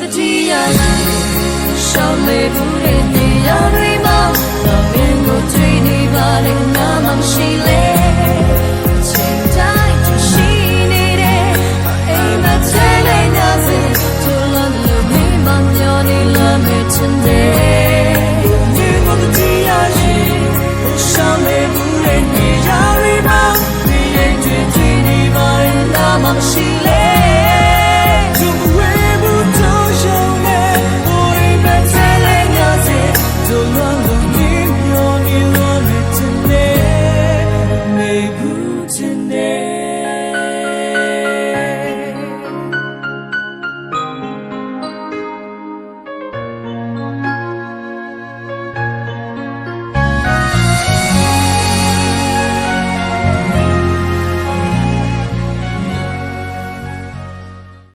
တတိယရှော